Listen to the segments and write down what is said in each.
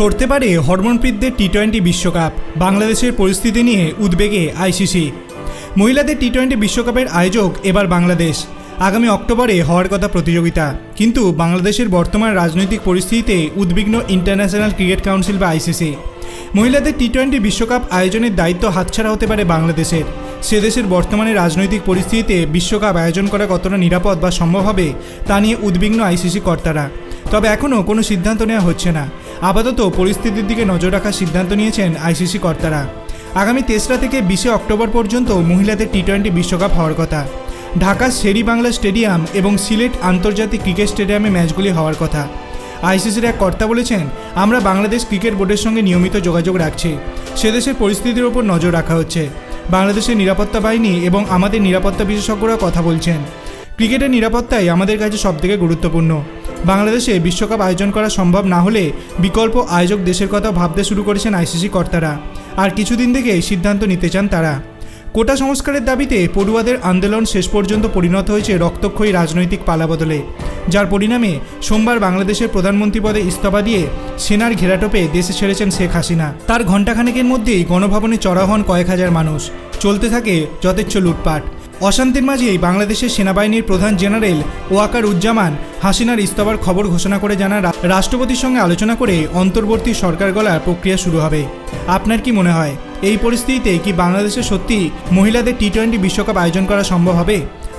সরতে পারে হরমনপ্রীতদের T twenty বিশ্বকাপ, বাংলাদেশের পরিস্থিতি নিয়ে উদ্বেগে আইসিসি। মহিলাদের টি টোয়েন্টি বিশ্বকাপের আয়োজক এবার বাংলাদেশ। আগামী অক্টোবরে হওয়ার কথা প্রতিযোগিতা। কিন্তু বাংলাদেশের বর্তমান রাজনৈতিক পরিস্থিতিতে উদ্বিগ্ন ইন্টারন্যাশনাল ক্রিকেট কাউন্সিল বা আইসিসি। মহিলাদের টি টোয়েন্টি বিশ্বকাপ আয়োজনের দায়িত্ব হাতছাড়া হতে পারে বাংলাদেশের। সে দেশের বর্তমানে রাজনৈতিক পরিস্থিতিতে বিশ্বকাপ আয়োজন করা কতটা নিরাপদ বা সম্ভব হবে, তা নিয়ে উদ্বিগ্ন আইসিসি কর্তারা। তবে এখনও কোনো সিদ্ধান্ত নেওয়া হচ্ছে না। আপাতত পরিস্থিতির দিকে নজর রাখার সিদ্ধান্ত নিয়েছেন আইসিসি কর্তারা। আগামী তেসরা থেকে বিশে অক্টোবর পর্যন্ত মহিলাদের টি টোয়েন্টি বিশ্বকাপ হওয়ার কথা। ঢাকার শেরি বাংলা স্টেডিয়াম এবং সিলেট আন্তর্জাতিক ক্রিকেট স্টেডিয়ামে ম্যাচগুলি হওয়ার কথা। আইসিসির এক কর্তা বলেছেন, আমরা বাংলাদেশ ক্রিকেট বোর্ডের সঙ্গে নিয়মিত যোগাযোগ রাখছি। সে দেশের পরিস্থিতির ওপর নজর রাখা হচ্ছে। বাংলাদেশের নিরাপত্তা বাহিনী এবং আমাদের নিরাপত্তা বিশেষজ্ঞরা কথা বলছেন। ক্রিকেটের নিরাপত্তাই আমাদের কাছে সবথেকে গুরুত্বপূর্ণ। বাংলাদেশে বিশ্বকাপ আয়োজন করা সম্ভব না হলে বিকল্প আয়োজক দেশের কথা ভাবতে শুরু করেছেন আইসিসি কর্তারা। আর কিছুদিন থেকে সিদ্ধান্ত নিতে চান তারা। কোটা সংস্কারের দাবিতে পড়ুয়াদের আন্দোলন শেষ পর্যন্ত পরিণত হয়েছে রক্তক্ষয়ী রাজনৈতিক পালাবদলে, যার পরিণামে সোমবার বাংলাদেশের প্রধানমন্ত্রী পদে ইস্তফা দিয়ে সেনার ঘেরাটোপে দেশে ছেড়েছেন শেখ হাসিনা। তার ঘণ্টাখানেকের মধ্যেই গণভবনে চড়া হন কয়েক হাজার মানুষ। চলতে থাকে যথেচ্ছ লুটপাট। অশান্তির মাঝেই বাংলাদেশের সেনাবাহিনীর প্রধান জেনারেল ওয়াকার উজ্জামান হাসিনার ইস্তফার খবর ঘোষণা করে জানান রাষ্ট্রপতির সঙ্গে আলোচনা করে অন্তর্বর্তী সরকার গলার প্রক্রিয়া শুরু হবে। আপনার কি মনে হয়, এই পরিস্থিতিতে কি বাংলাদেশে সত্যি মহিলাদের টি টোয়েন্টি বিশ্বকাপ আয়োজন করা সম্ভব হবে?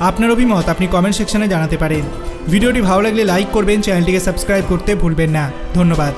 আপনার অভিমত আপনি কমেন্ট সেকশনে জানাতে পারেন। ভিডিওটি ভালো লাগলে লাইক করবেন, চ্যানেলটিকে সাবস্ক্রাইব করতে ভুলবেন না। ধন্যবাদ।